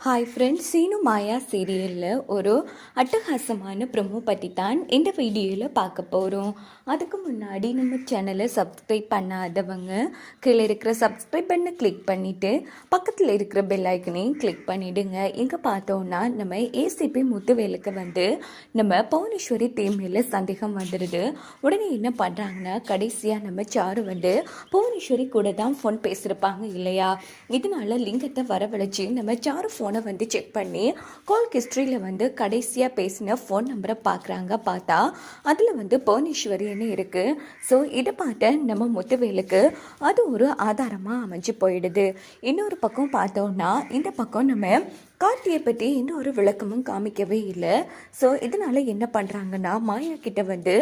Hi friends Seenu மாயா சீரியலில் ஒரு அட்டகாசமான ப்ரொமோ பற்றி தான் இந்த வீடியோவில் பார்க்க போகிறோம் அதுக்கு முன்னாடி நம்ம சேனலை சப்ஸ்கிரைப் பண்ணாதவங்க கீழே இருக்கிற சப்ஸ்கிரைப் பண்ண கிளிக் பண்ணிவிட்டு பக்கத்தில் இருக்கிற பெல் ஐக்கனையும் கிளிக் பண்ணிவிடுங்க இங்கே பார்த்தோன்னா நம்ம ஏசிபி முத்துவேலுக்கு வந்து நம்ம பவுனேஸ்வரி தேமையில் சந்தேகம் வந்துடுது உடனே என்ன பண்ணுறாங்கன்னா கடைசியாக நம்ம சாரு வந்து புவனேஸ்வரி கூட தான் ஃபோன் பேசியிருப்பாங்க இல்லையா? இதனால லிங்கத்தை வரவழைச்சி நம்ம சாரு ஃபோன் வந்து செக் பண்ணி கால் ஹிஸ்ட்ரியில் வந்து கடைசியாக பேசின ஃபோன் நம்பரை பார்க்குறாங்க பார்த்தா அதில் வந்து புவனேஸ்வரின்னு இருக்குது ஸோ இதை பார்த்த நம்ம முத்துவேலுக்கு அது ஒரு ஆதாரமாக அமைஞ்சு போயிடுது. இன்னொரு பக்கம் பார்த்தோம்னா இந்த பக்கம் நம்ம கார்த்தியை பற்றி எந்த ஒரு விளக்கமும் காமிக்கவே இல்லை. ஸோ இதனால் என்ன பண்ணுறாங்கன்னா மாயா கிட்ட வந்து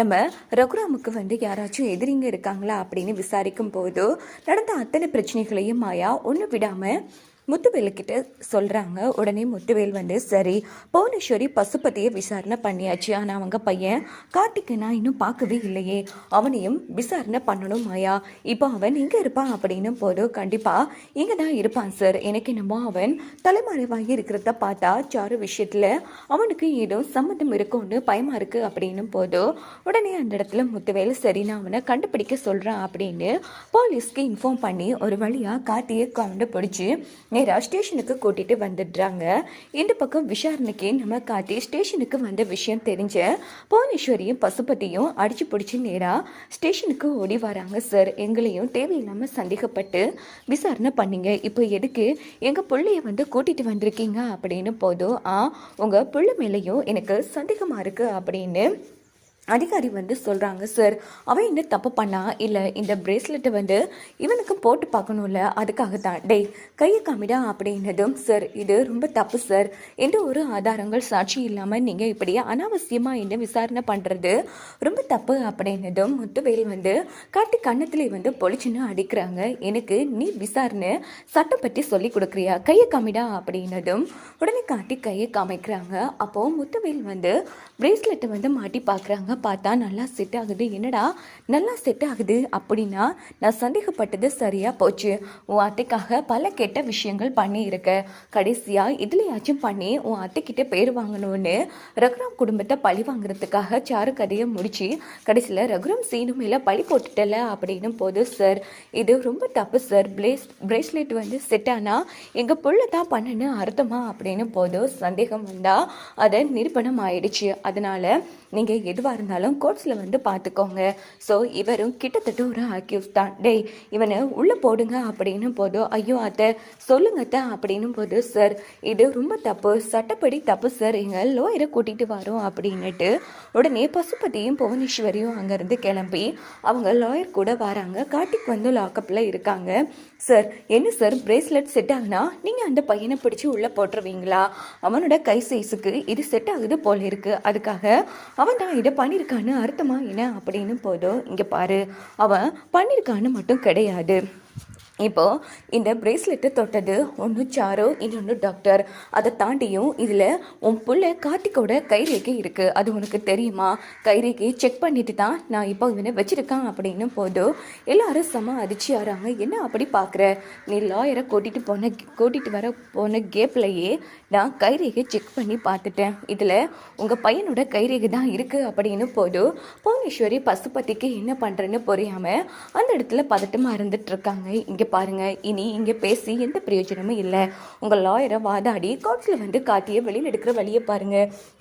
நம்ம ரகுராமுக்கு வந்து யாராச்சும் எதிரிங்க இருக்காங்களா அப்படின்னு விசாரிக்கும் போது நடந்த அத்தனை பிரச்சனைகளையும் மாயா ஒன்று விடாமல் முத்துவேலுக்கிட்ட சொல்கிறாங்க உடனே முத்துவேல் வந்து சரி புவனேஸ்வரி பசுபதியை விசாரணை பண்ணியாச்சு. ஆனால் அவங்க பையன் கார்த்திகை நான் இன்னும் பார்க்கவே இல்லையே. அவனையும் விசாரணை பண்ணணும் மாயா. இப்போ அவன் எங்கே இருப்பான் அப்படின்னு போதும் கண்டிப்பாக இங்கே தான் இருப்பான் சார் எனக்கு என்னமோ அவன் தலைமறைவாகி இருக்கிறத பார்த்தா சாரு விஷயத்தில் அவனுக்கு ஏதோ சம்மந்தம் இருக்கும்னு பயமாக இருக்குது அப்படின்னு போதும் உடனே அந்த இடத்துல முத்துவேல் சரி நான் அவனை கண்டுபிடிக்க சொல்கிறேன் அப்படின்னு போலீஸ்க்கு இன்ஃபார்ம் பண்ணி ஒரு வழியாக கார்த்தியை கண்டுபிடிச்சி நேராக ஸ்டேஷனுக்கு கூட்டிகிட்டு வந்துடுறாங்க. இந்த பக்கம் விசாரணைக்கு நம்ம காட்டி ஸ்டேஷனுக்கு வந்த விஷயம் தெரிஞ்ச புவனேஸ்வரியும் பசுபதியும் அடிச்சு பிடிச்சி நேராக ஸ்டேஷனுக்கு ஓடி வராங்க சார் எங்களையும் தேவையில்லாமல் சந்தேகப்பட்டு விசாரணை பண்ணிங்க. இப்போ எதுக்கு எங்கள் பிள்ளைய வந்து கூட்டிகிட்டு வந்திருக்கீங்க அப்படின்னு போதும் ஆ உங்கள் பிள்ளை மேலேயும் எனக்கு சந்தேகமாக இருக்குது அப்படின்னு அதிகாரி வந்து சொல்கிறாங்க சார் அவன் என்ன தப்பு பண்ணா? இல்லை இந்த பிரேஸ்லெட்டை வந்து இவனுக்கு போட்டு பார்க்கணும்ல அதுக்காக தான் டேய் கையை காமிடா அப்படின்னதும் சார் இது ரொம்ப தப்பு சார். எந்த ஒரு ஆதாரங்கள் சாட்சி இல்லாமல் நீங்கள் இப்படி அனாவசியமாக என்ன விசாரணை பண்ணுறது ரொம்ப தப்பு அப்படின்னதும் முத்துவேல் வந்து காட்டி கன்னத்திலே வந்து பொழிச்சுன்னு அடிக்கிறாங்க. எனக்கு நீ விசாரணை சட்டம் பற்றி சொல்லி கொடுக்குறியா? கையை காமிடா அப்படின்னதும் உடனே காட்டி கையை காமிக்கிறாங்க. அப்போது முத்துவேல் வந்து பிரேஸ்லெட்டை வந்து மாட்டி பார்க்குறாங்க. பார்த்தா நல்லா செட் ஆகுது. என்னடா? நல்லா செட் ஆகுது அப்படின்னா நான் சந்தேகப்பட்டது சரியாக போச்சு. உன் அத்தைக்காக பல கெட்ட விஷயங்கள் பண்ணியிருக்க. கடைசியாக இதுலையாச்சும் பண்ணி உன் அத்தைக்கிட்ட பேர் வாங்கணும்னு ரகுராம் குடும்பத்தை பழி வாங்குறதுக்காக சாரு கதையை முடிச்சு கடைசியில் ரகுராம் சீனு மேலே பழி போட்டுட்டல அப்படின்னு போது சார் இது ரொம்ப தப்பு சார். பிளேஸ் பிரேஸ்லெட் வந்து செட் ஆனால் எங்கள் புள்ள தான் பண்ணுன்னு அர்த்தமா? அப்படின்னு போதும் சந்தேகம் வந்தால் அதை நிரூபணம் ஆயிடுச்சு. அதனால் நீங்கள் எதுவாக இருந்தாலும் கோர்ட்ஸில் வந்து பார்த்துக்கோங்க ஸோ இவரும் கிட்டத்தட்ட ஒரு அக்யூஸ் தான். டேய் இவனை உள்ளே போடுங்க அப்படின்னு போதும் ஐயோ அத்தை சொல்லுங்க அத்தை அப்படின்னு போது சார் இது ரொம்ப தப்பு. சட்டப்படி தப்பு சார் எங்கள் லோயரை கூட்டிகிட்டு வரோம் அப்படின்னுட்டு உடனே பசுபதியும் புவனேஸ்வரியும் அங்கேருந்து கிளம்பி அவங்க லாயர் கூட வராங்க. கார்த்திக் வந்து லாக்கப்பில் இருக்காங்க. சார் என்ன சார் பிரேஸ்லெட் செட் ஆகுனா நீங்கள் அந்த பையனை பிடிச்சி உள்ளே போட்டுருவீங்களா? அவனோட கை சைஸுக்கு இது செட் ஆகுது போல இருக்கு. அதுக்காக அவன் தான் இதை பண்ணியிருக்கான்னு அர்த்தமா என்ன அப்படின்னு போதும் இங்கே பாரு. அவன் பண்ணியிருக்கான்னு மட்டும் கிடையாது. இப்போது இந்த பிரேஸ்லெட்டை தொட்டது ஒன்று சாரோ இன்னொன்று டாக்டர் அதை தாண்டியும் இதில் உன் புள்ள கார்த்திக்கோட கைரேகை இருக்குது அது உனக்கு தெரியுமா? கைரேகையை செக் பண்ணிட்டு தான் நான் இப்போ இவனை வச்சுருக்கேன் அப்படின்னு போதும் எல்லாரும் செம அதிர்ச்சி ஆறாங்க என்ன அப்படி பார்க்குற நீ லாயரை கூட்டிகிட்டு போன கூட்டிகிட்டு வர போன கேப்லையே நான் கைரேகை செக் பண்ணி பார்த்துட்டேன். இதில் உங்கள் பையனோட கைரேகை தான் இருக்குது அப்படின்னு போதும் புவனேஸ்வரி பசுபதிக்கு என்ன பண்ணுறேன்னு புரியாமல் அந்த இடத்துல பதட்டமாக இருந்துகிட்ருக்காங்க இங்கே பாருங்க. இனி இங்கே பேசி எந்த பிரயோஜனமும் இல்லை. உங்கள் லாயரை வாதாடி கோர்ட்டில் வந்து காட்டிய வெளியில் எடுக்கிற வழியை பாருங்க.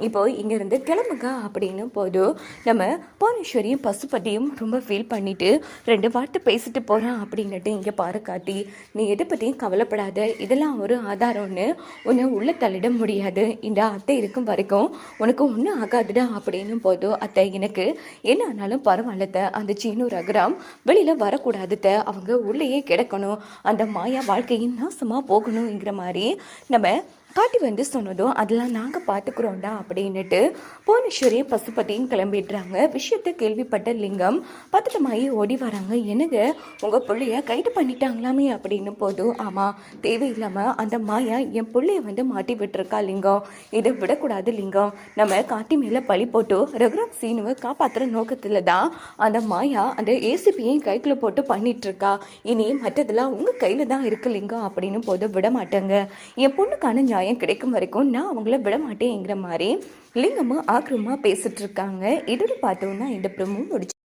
இப்போ இங்கேருந்து கிளம்புங்க அப்படின்னு போதும் நம்ம புவனேஸ்வரியும் பசுபதியும் ரொம்ப ஃபீல் பண்ணிட்டு ரெண்டு வார்த்தை பேசிட்டு போகிறான் அப்படின்னுட்டு இங்கே பாரு காட்டி நீ எதை பற்றியும் கவலைப்படாத. இதெல்லாம் ஒரு ஆதாரம்னு உன்னை உள்ள தள்ளிட முடியாது. இந்த அத்தை இருக்கும் வரைக்கும் உனக்கு ஒன்றும் ஆகாதுடா அப்படின்னு போதும் அத்தை எனக்கு என்ன ஆனாலும் பரவாயில்லத்த அந்த சீனு ரகுராம் வெளியில் வரக்கூடாதுத்த அவங்க உள்ளேயே இருக்கணும். அந்த மாயா வாழ்க்கையும் நாசமாக போகணுங்கிற மாதிரி நம்ம காட்டி வந்து சொன்னதும் அதெல்லாம் நாங்கள் பார்த்துக்குறோம்டா அப்படின்னுட்டு புவனேஸ்வரியும் பசுபதியும் கிளம்பிடுறாங்க. விஷயத்தை கேள்விப்பட்ட லிங்கம் பதட்டமாயி ஓடி வராங்க. என்னங்க? உங்கள் பிள்ளைய கைது பண்ணிட்டாங்களாமே அப்படின்னு போதும். ஆமாம் தேவையில்லாமல் அந்த மாயா என் பிள்ளைய வந்து மாட்டி விட்டுருக்கா லிங்கம். இதை விடக்கூடாது லிங்கம். நம்ம காட்டி மேலே பழி போட்டு ரகுராம் சீனுவை காப்பாற்றுற நோக்கத்தில் தான் அந்த மாயா அந்த ஏசிபியையும் கைக்குள்ள போட்டு பண்ணிட்டுருக்கா. இனி மற்றதெல்லாம் உங்கள் கையில் தான் இருக்கு லிங்கம் அப்படின்னு போது விட மாட்டேங்க என் பொண்ணுக்கான நியாயம் கிடைக்கும் வரைக்கும் நான் அவங்கள விட மாட்டேங்கிற மாதிரி லிங்கமும் ஆக்ரமா பேசிட்டு இருக்காங்க. இதோட பார்த்தோன்னா இந்த ப்ரமோ முடிச்சு